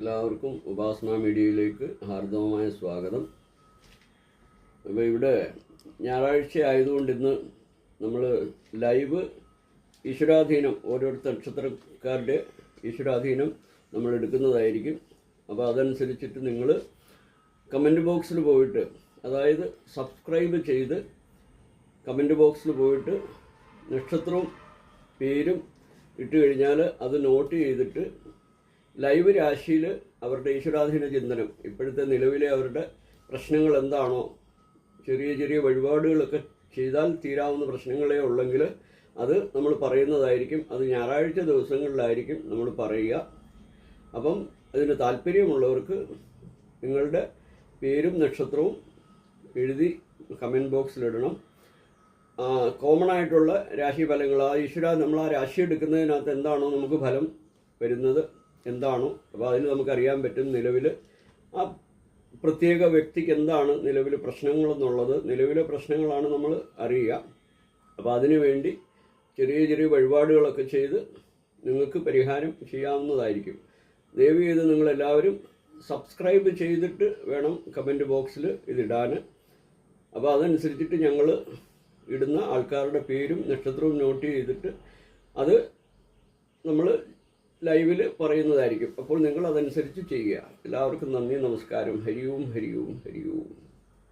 എല്ലാവർക്കും ഉപാസന മീഡിയയിലേക്ക് ഹാർദവമായ സ്വാഗതം. അപ്പോൾ ഇവിടെ ഞായറാഴ്ച ആയതുകൊണ്ട് ഇന്ന് നമ്മൾ ലൈവ് ഈശ്വരാധീനം ഓരോരുത്തർ നക്ഷത്രക്കാരുടെ ഈശ്വരാധീനം നമ്മൾ എടുക്കുന്നതായിരിക്കും. അപ്പോൾ അതനുസരിച്ചിട്ട് നിങ്ങൾ കമന്റ് ബോക്സിൽ പോയിട്ട് അതായത് സബ്സ്ക്രൈബ് ചെയ്ത് കമന്റ് ബോക്സിൽ പോയിട്ട് നക്ഷത്രവും പേരും ഇട്ട് കഴിഞ്ഞാൽ അത് നോട്ട് ചെയ്തിട്ട് ലൈവ് രാശിയിൽ അവരുടെ ഈശ്വരാധീന ചിന്തനം ഇപ്പോഴത്തെ നിലവിലെ അവരുടെ പ്രശ്നങ്ങൾ എന്താണോ ചെറിയ ചെറിയ വഴിപാടുകളൊക്കെ ചെയ്താൽ തീരാവുന്ന പ്രശ്നങ്ങളേ ഉള്ളെങ്കിൽ അത് നമ്മൾ പറയുന്നതായിരിക്കും. അത് ഞായറാഴ്ച ദിവസങ്ങളിലായിരിക്കും നമ്മൾ പറയുക. അപ്പം അതിന് താല്പര്യമുള്ളവർക്ക് നിങ്ങളുടെ പേരും നക്ഷത്രവും എഴുതി കമന്റ് ബോക്സിലിടണം കോമൺ ആയിട്ടുള്ള രാശി ഫലങ്ങൾ ആ ഈശ്വര നമ്മൾ ആ രാശി എടുക്കുന്നതിനകത്ത് എന്താണോ നമുക്ക് ഫലം വരുന്നത് എന്താണോ. അപ്പോൾ അതിന് നമുക്കറിയാൻ പറ്റും നിലവിൽ ആ പ്രത്യേക വ്യക്തിക്ക് എന്താണ് നിലവിലെ പ്രശ്നങ്ങളെന്നുള്ളത്. നിലവിലെ പ്രശ്നങ്ങളാണ് നമ്മൾ അറിയുക. അപ്പോൾ അതിനു വേണ്ടി ചെറിയ ചെറിയ വഴിപാടുകളൊക്കെ ചെയ്ത് നിങ്ങൾക്ക് പരിഹാരം ചെയ്യാവുന്നതായിരിക്കും. ദയവ് ചെയ്ത് നിങ്ങളെല്ലാവരും സബ്സ്ക്രൈബ് ചെയ്തിട്ട് വേണം കമന്റ് ബോക്സിൽ ഇതിടാൻ അപ്പോൾ അതനുസരിച്ചിട്ട് ഞങ്ങൾ ഇടുന്ന ആൾക്കാരുടെ പേരും നക്ഷത്രവും നോട്ട് ചെയ്തിട്ട് അത് നമ്മൾ ലൈവിൽ പറയുന്നതായിരിക്കും. അപ്പോൾ നിങ്ങൾ അതനുസരിച്ച് ചെയ്യുക. എല്ലാവർക്കും നന്ദി നമസ്കാരം. ഹരിയും ഹരിയും ഹരിയും.